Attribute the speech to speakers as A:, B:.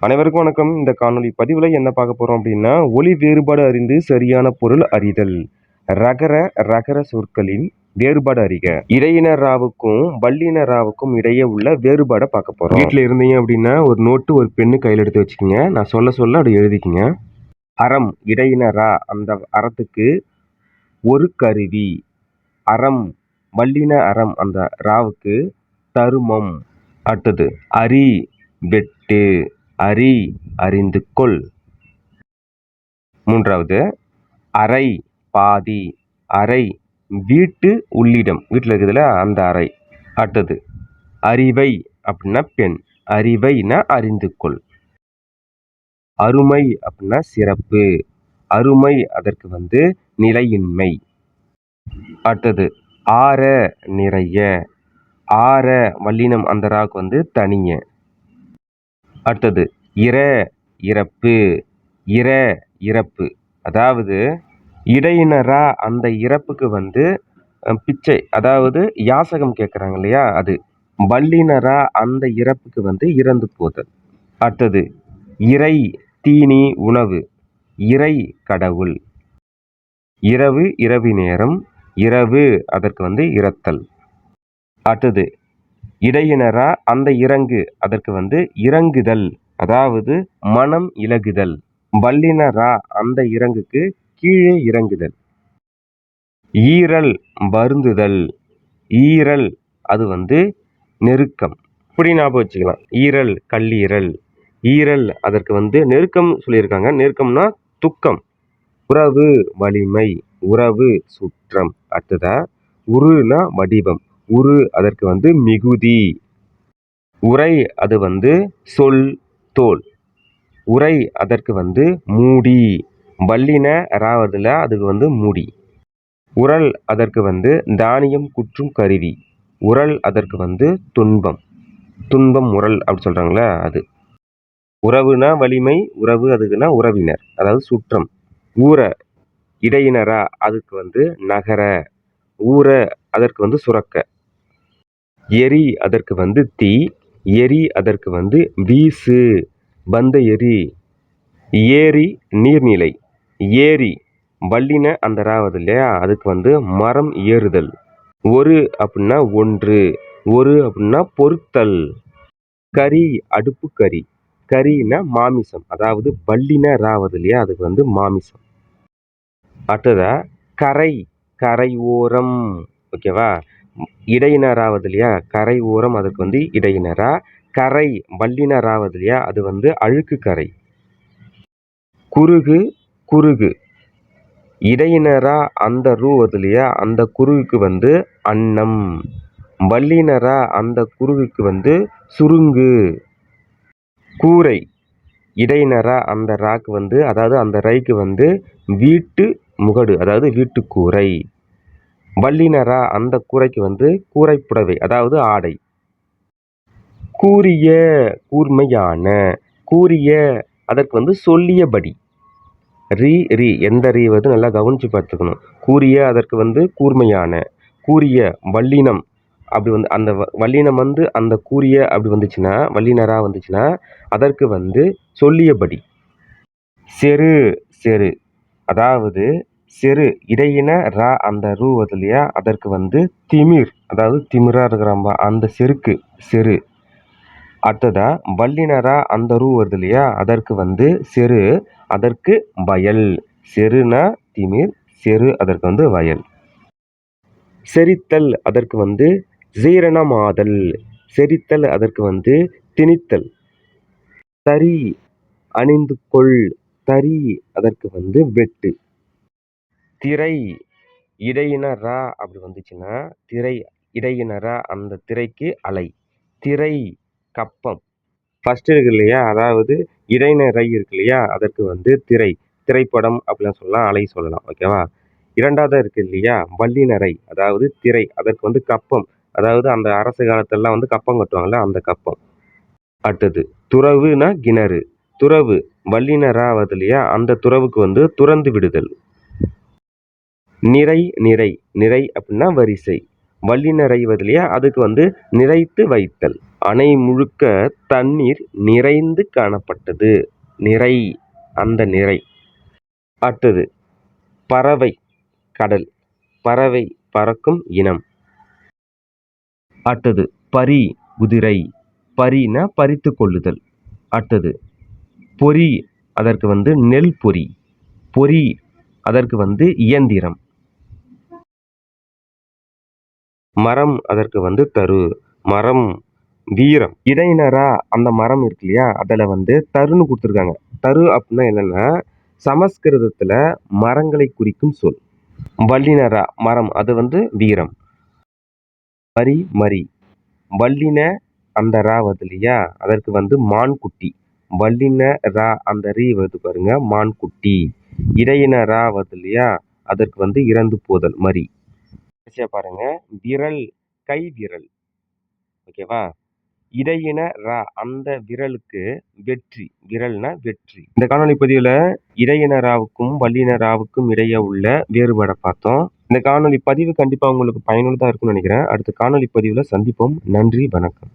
A: அனைவருக்கும் வணக்கம். இந்த காணொளி பதிவில் என்ன பார்க்க போகிறோம் அப்படின்னா ஒளி வேறுபாடு அறிந்து சரியான பொருள் அறிதல். ரகர ரகர சொற்களின் வேறுபாடு அறிக. இடையின ராவுக்கும் வல்லின ராவுக்கும் இடையே உள்ள வேறுபாடை பார்க்க போகிறோம் வீட்டில் இருந்தீங்க அப்படின்னா ஒரு நோட்டு ஒரு பெண்ணு கையில் எடுத்து வச்சுக்கோங்க. நான் சொல்ல சொல்ல அப்படி எழுதிக்கோங்க. அறம் இடையின ரா அந்த அறத்துக்கு ஒரு கருவி. அறம் வல்லின அறம் அந்த ராவுக்கு தருமம். அடுத்தது அரி வெட்டு. அறி அறிந்து கொள். மூன்றாவது அறை பாதி. அறை வீட்டு உள்ளிடம். வீட்டில் இருக்குதுல அந்த அறை. அடுத்தது அறிவை அப்படின்னா பெண். அறிவைனா அறிந்து கொள். அருமை அப்படின்னா சிறப்பு. அருமை அதற்கு வந்து நிலையின்மை. அடுத்தது ஆற நிறைய. ஆற வல்லினம் அந்த ராக்கு வந்து தனிய. அடுத்தது இர இறப்பு இர இறப்பு. அதாவது இடையினரா அந்த இறப்புக்கு வந்து பிச்சை அதாவது யாசகம் கேட்குறாங்க இல்லையா அது. வல்லினரா அந்த இறப்புக்கு வந்து இறந்து போதல். அடுத்தது இறை தீனி உணவு. இறை கடவுள். இரவு இரவி நேரம். இரவு அதற்கு வந்து இறத்தல் அடுத்தது இடையினரா அந்த இறங்கு. அதற்கு வந்து இறங்குதல். அதாவது மனம் இலகுதல். வல்லினரா அந்த இறங்குக்கு கீழே இறங்குதல். ஈரல் வருந்துதல். ஈரல் அது வந்து நெருக்கம். இப்படி ஞாபகம் வச்சுக்கலாம். ஈரல் கல்லீரல். ஈரல் அதற்கு வந்து நெருக்கம் சொல்லியிருக்காங்க. நெருக்கம்னா துக்கம். உறவு வலிமை உறவு சுற்றம். அடுத்ததா உருனா வடிவம். உரு அதற்கு வந்து மிகுதி. உரை அது வந்து சொல் தோல். உரை அதற்கு வந்து மூடி. வல்லின ராவதில் அதுக்கு வந்து மூடி. உரல் அதற்கு வந்து தானியம் குற்றும் கருவி. உரல் அதற்கு வந்து துன்பம். துன்பம் உரல் அப்படி சொல்கிறாங்களே அது. உறவுனா வலிமை உறவு அதுக்குன்னா உறவினர் அதாவது சுற்றம். ஊர இடையினரா அதுக்கு வந்து நகர. ஊர அதற்கு வந்து சுரக்க. எரி அதற்கு வந்து தீ. எரி அதற்கு வந்து வீசு. பந்த எரி. ஏரி நீர்நிலை. ஏரி வள்ளின அந்த ராவது இல்லையா? அதுக்கு வந்து மரம் ஏறுதல். ஒரு அப்படின்னா ஒன்று. ஒரு அப்படின்னா பொருத்தல். கறி அடுப்பு கறி. கறின்னா மாமிசம். அதாவது வல்லின ராவது இல்லையா? அதுக்கு வந்து மாமிசம். அடுத்ததா கரை. கரை ஓரம். ஓகேவா? இடையினராவது இல்லையா? கரை ஓரம் அதுக்கு வந்து இடையினரா? கரை வல்லினராவது இல்லையா? அது வந்து அழுக்கு கரை. குறுகு குறுகு. இடையினரா அந்த ரூ வருது இல்லையா? அந்த குருகுக்கு வந்து அன்னம். வல்லினரா அந்த குருகுக்கு வந்து சுருங்கு. கூரை. இடையினரா அந்த ராக்கு வந்து அதாவது அந்த ரைக்கு வந்து வீட்டு முகடு அதாவது வீட்டுக்கூரை. வல்லினரா அந்த கூரைக்கு வந்து கூரைப்புடவை அதாவது ஆடை. கூறிய கூர்மையான கூறிய அதற்கு வந்து சொல்லியபடி. ரீ ரீ எந்த ரீ வந்து நல்லா கவனித்து பார்த்துக்கணும். கூறிய அதற்கு வந்து கூர்மையான கூறிய வல்லினம். அப்படி வந்து அந்த வல்லினம் வந்து அந்த கூறிய அப்படி வந்துச்சுன்னா வல்லினராக வந்துச்சுன்னா அதற்கு வந்து சொல்லியபடி. செரு செரு. அதாவது செரு இடையின ரா அந்த ரூ வருது இல்லையா? அதற்கு வந்து திமிர். அதாவது திமிராக இருக்கிறாம்ப அந்த செருக்கு செரு. அடுத்ததாக வல்லினரா அந்த ரூ வருது இல்லையா? அதற்கு வந்து செரு அதற்கு வயல். செருனா திமிர் செரு அதற்கு வந்து வயல். செரித்தல் அதற்கு வந்து ஜீரணமாதல் செரித்தல் அதற்கு வந்து திணித்தல். தறி அணிந்து கொள் தறி அதற்கு வந்து வெட்டு. திரை இடையினரா அப்படி வந்துச்சுன்னா திரை இடையினரா அந்த திரைக்கு அலை. திரை கப்பம். ஃபஸ்ட்டு இருக்கு இல்லையா? அதாவது இடைநிறை இருக்கு இல்லையா? அதற்கு வந்து திரை. திரைப்படம் அப்படிலாம் சொல்லலாம் அலை சொல்லலாம். ஓகேவா இரண்டாவது இருக்கு இல்லையா? வல்லினரை அதாவது திரை. அதற்கு வந்து கப்பம். அதாவது அந்த அரசு காலத்திலலாம் வந்து கப்பம் கட்டுவாங்கள்ல அந்த கப்பம். அடுத்தது துறவுனா கிணறு. துறவு வல்லினராவது இல்லையா? அந்த துறவுக்கு வந்து துறந்து விடுதல். நிறை நிறை நிறை அப்படின்னா வரிசை. வல்லினரைவது இல்லையா? அதுக்கு வந்து நிறைத்து வைத்தல். அணை முழுக்க தண்ணீர் நிறைந்து காணப்பட்டது. நிறை அந்த நிறை. அடுத்தது பறவை கடல். பறவை பறக்கும் இனம். அடுத்தது பரி குதிரை. பரினா பறித்து கொள்ளுதல். அடுத்தது பொறி அதற்கு வந்து நெல் பொறி. பொறி அதற்கு வந்து இயந்திரம். மரம் அதற்கு வந்து தரு. மரம் வீரம். இடையினரா அந்த மரம் இருக்கு இல்லையா? அதில் வந்து தருன்னு கொடுத்துருக்காங்க. தரு அப்படின்னா என்னென்னா சமஸ்கிருதத்தில் மரங்களை குறிக்கும் சொல். வல்லினரா மரம் அது வந்து வீரம். மரி மரி. வல்லின அந்த ரா வருது இல்லையா? அதற்கு வந்து மான்குட்டி. வல்லின ரா அந்த ரீ வருது பாருங்க மான்குட்டி. இடையின ரா வருது இல்லையா? அதற்கு வந்து இறந்து போதல் மரி. கடைசியாக பாருங்கள் விரல் கை விரல். ஓகேவா இடையின ரா அந்த விரலுக்கு வெற்றி. விரல்னா வெற்றி. இந்த காணொளி பதிவில் இடையின ராவுக்கும் வல்லின ராவுக்கும் இடையே உள்ள வேறுபாடை பார்த்தோம். இந்த காணொளி பதிவு கண்டிப்பாக உங்களுக்கு பயனுள்ளதாக இருக்கும்னு நினைக்கிறேன். அடுத்த காணொளி பதிவில் சந்திப்போம். நன்றி வணக்கம்.